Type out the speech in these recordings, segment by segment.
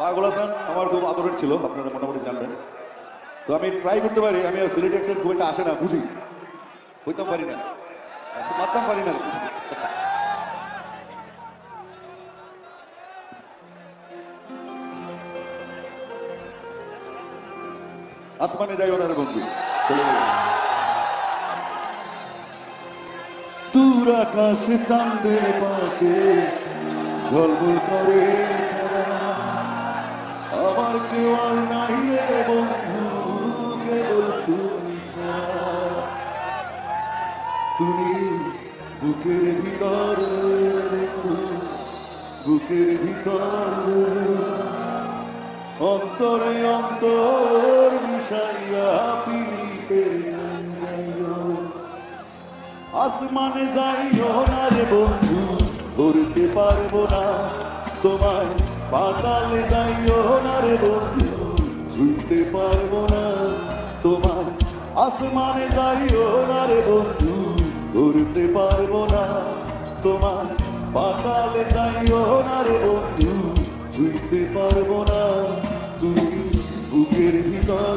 পাগল হাসান আমার খুব আদরের ছিল, আপনারা মোটামুটি জানবেন। তো আমি ট্রাই করতে পারি, আমি সিলেট অ্যাকসেন্ট খুব একটা আসে না, বুঝি। হইতাম পারি না। মারতাম পারি না। আসমানে যাই ওনার বন্ধু দূর আকাশে চাঁদের পাশে ঝলমল করে। তারা আমার নাই রে কেবল তুমি তুমি বুকের ভিতর বুকের ভিতর অন্তরে অন্তর মিশাইয়া গাইও। আসমানে যাইও না রে বন্ধু, ধরতে পারব না তোমায় পাতালে যাইও না রে বন্ধু ছুঁতে পারব না তোমার আসমানে যাইও না রে বন্ধু, ধরতে পারব না তোমার পাতালে যাইও না রে বন্ধু ছুঁতে পারব না তুমি বুকের ভিতর।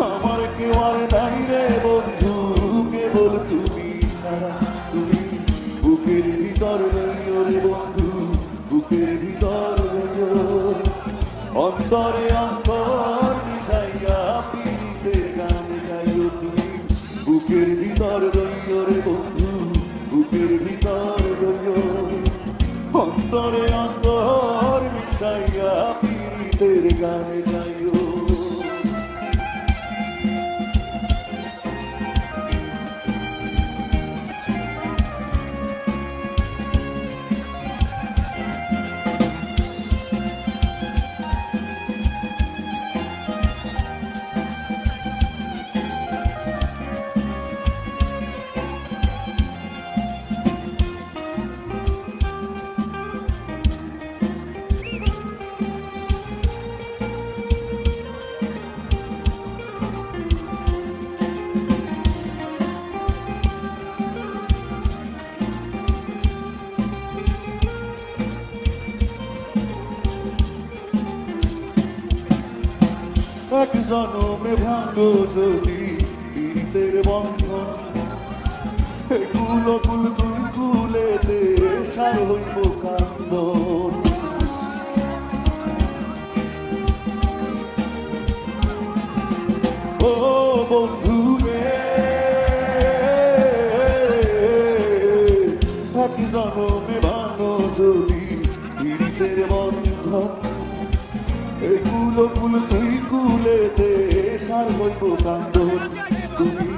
আমার কেউ আর নাই রে বন্ধু, কেবল তুমি ছাড়া তুমি। বুকের ভিতর রইও রে বন্ধু, বুকের ভিতর রইও। অন্তরে অন্তর মিশাইয়া পীড়িতের গান গাইও তুমি। বুকের ভিতর রইও রে বন্ধু, বুকের ভিতর রইও। অন্তরে অন্তর মিশাইয়া পীড়িতের গান এক জনমে ভাঙো যদি পীড়িতের বন্ধন। কুল কুল দুই কুলেতে সার হইব কান্দন। ও বন্ধু রে এক জনমে ভাঙো যদি পীড়িতের বন্ধন। এই কুলো কুল তুই সার হইব কান্দন তুমি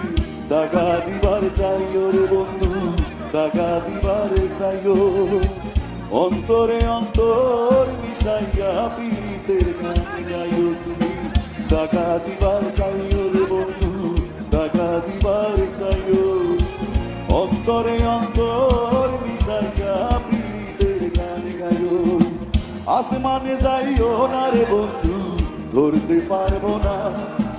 দাগা দিবার চাইও রে বন্ধু, দাগা দিবার চাইও। অন্তরে অন্তর মিশাইয়া পীড়িতের গান গাইও তুমি। দাগা দিবার চাইও রে বন্ধু, দাগা দিবার চাইও। অন্তরে অন্তর মিশাইয়া পীড়িতের গান গাইও। আসমানে যাইও না রে বন্ধু, ধরতে পারব না।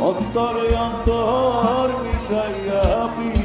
অন্তরে অন্তর মিশাইয়া প্রিয়